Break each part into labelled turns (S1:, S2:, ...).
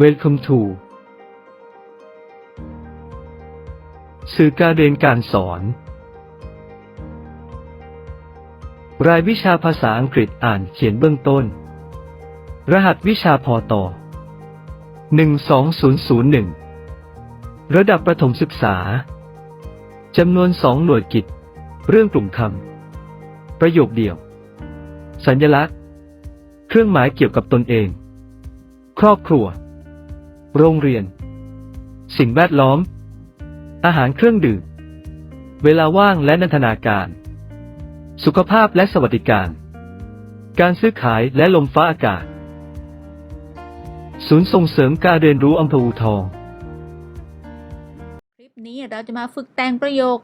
S1: Welcome to สื่อการเรียนการสอน รายวิชาภาษาอังกฤษอ่านเขียนเบื้องต้น รหัสวิชาพอต่อ 12001 ระดับประถมศึกษา จำนวนสองหน่วยกิจ เรื่องกลุ่มคำ ประโยคเดียว สัญลักษณ์ เครื่องหมายเกี่ยวกับตนเอง ครอบครัว โรงเรียน สิ่งแวดล้อม อาหารเครื่องดื่ม เวลาว่างและนันทนาการ สุขภาพและสวัสดิการ การซื้อขายและลมฟ้าอากาศ ศูนย์ส่งเสริมการเรียนรู้อำเภออูทอง
S2: คลิปนี้เราจะมาฝึกแต่งประโยค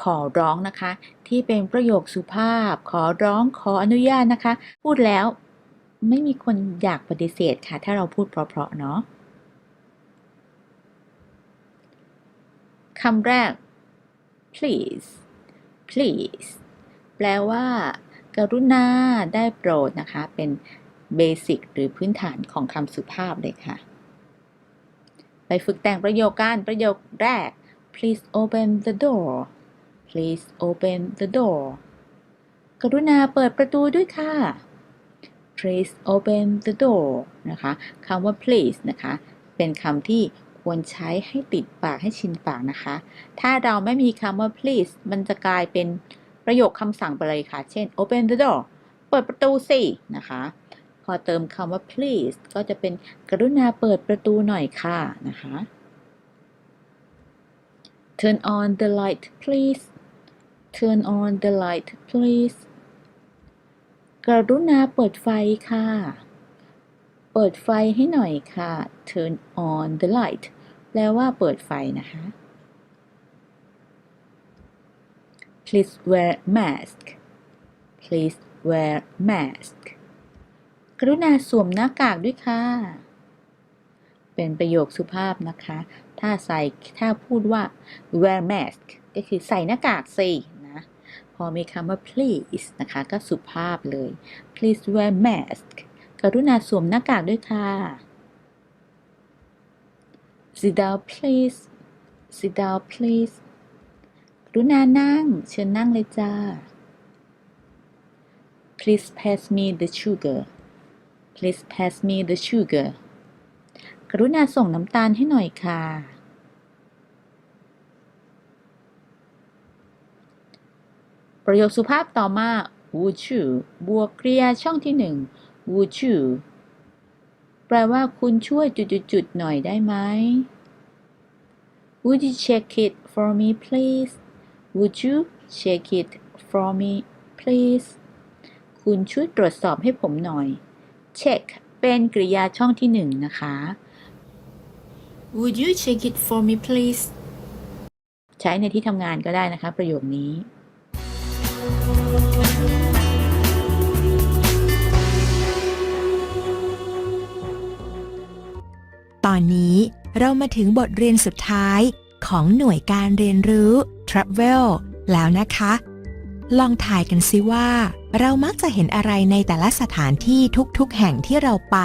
S2: ขอร้องนะคะ ที่เป็นประโยคสุภาพ ขอร้องขออนุญาตนะคะ พูดแล้วไม่มีคนอยากปฏิเสธค่ะ ถ้าเราพูดเพราะๆเนาะ คำแรก please please แปลว่า กรุณาได้โปรดนะคะ เป็นเบสิกหรือพื้นฐานของคำสุภาพเลยค่ะ ไปฝึกแต่งประโยคกันประโยคแรก please open the door please open the door กรุณาเปิดประตูด้วยค่ะ please open the door นะคะคำว่า please นะคะ เป็นคำที่ ควรใช้ให้ติดปากให้ชินปากนะคะ ถ้าเราไม่มีคำว่า please มันจะกลายเป็นประโยคคำสั่งไปเลยค่ะ เช่น open the door เปิดประตูสินะคะ พอเติมคำว่า please ก็จะเป็นกรุณาเปิดประตูหน่อยค่ะนะคะ turn on the light please turn on the light please กรุณาเปิดไฟค่ะ ปิดไฟให้หน่อยค่ะ turn on the light แปลว่าเปิดไฟนะคะ please wear mask please wear mask กรุณาสวมหน้ากากด้วยค่ะ เป็นประโยคสุภาพนะคะ ถ้าใส่ถ้าพูดว่า wear mask ก็คือใส่หน้ากากสินะ พอมีคำว่า please นะคะ ก็สุภาพเลย please wear mask กรุณาสวมหน้ากากด้วยค่ะ sit down please sit down please กรุณานั่ง เชิญนั่งเลยจ้า please pass me the sugar please pass me the sugar กรุณาส่งน้ำตาลให้หน่อยค่ะ ประโยคสุภาพต่อมา would you บวกกริยาช่องที่หนึ่ง would you แปลว่าคุณช่วยจุดๆหน่อยได้ไหม Would you check it for me please Would you check it for me please คุณช่วยตรวจสอบให้ผมหน่อย check เป็นกริยาช่องที่หนึ่งนะคะ
S3: Would you check it for me, please?
S2: ใช้ในที่ทำงานก็ได้นะคะ ประโยคนี้
S4: อนนี้เรามาถึงบทเรียนสุดท้ายของหน่วยการเรียนรู้ Travel แล้วนะคะ ลองถ่ายกันซิว่า เรามักจะเห็นอะไรในแต่ละสถานที่ทุกๆ แห่งที่เราไป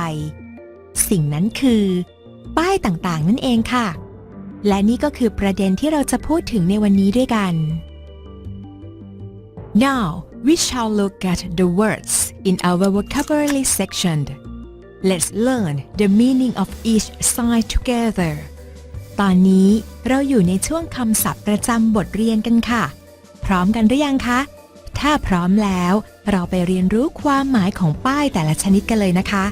S4: สิ่งนั้นคือ ป้ายต่างๆ นั่นเองค่ะ และนี่ก็คือประเด็นที่เราจะพูดถึงในวันนี้ด้วยกัน Now we shall look at the words in our vocabulary section. Let's learn the meaning of each sign together. ตอนนี้เราอยู่ในช่วงคำศัพท์ประจำบทเรียนกันค่ะ พร้อมกันหรือยังคะ ถ้าพร้อมแล้วเราไปเรียนรู้ความหมายของป้ายแต่ละชนิดกันเลยนะคะ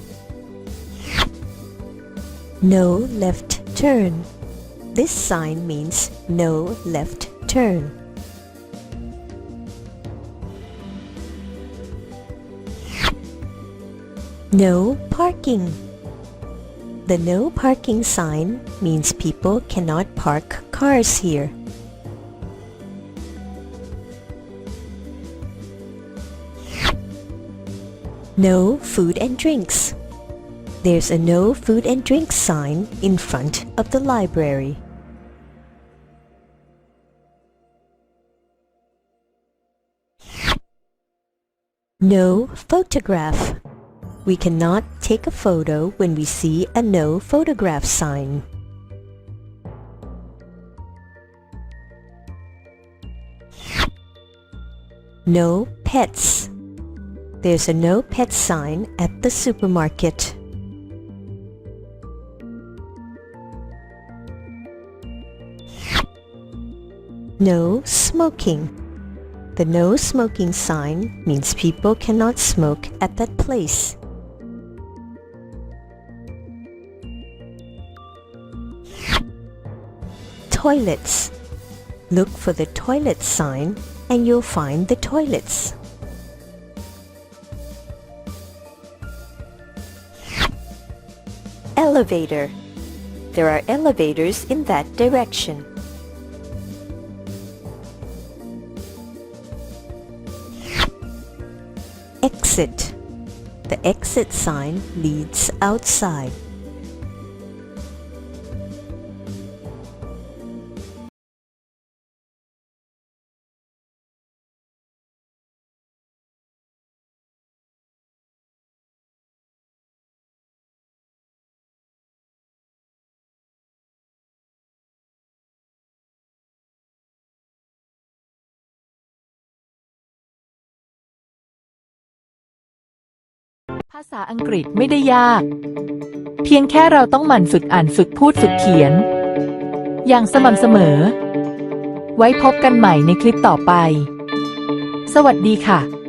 S5: No left turn. This sign means no left turn. No parking. The no parking sign means people cannot park cars here. No food and drinks. There's a no food and drinks sign in front of the library. No photograph. We cannot take a photo when we see a no photograph sign. No pets. There's a no pet sign at the supermarket. No smoking. The no smoking sign means people cannot smoke at that place. Toilets. Look for the toilet sign and you'll find the toilets. Elevator. There are elevators in that direction. Exit. The exit sign leads outside..
S6: ภาษาอังกฤษไม่ได้ยาก เพียงแค่เราต้องหมั่นฝึกอ่านฝึกพูดฝึกเขียน อย่างสม่ำเสมอ ไว้พบกันใหม่ในคลิปต่อไป สวัสดีค่ะ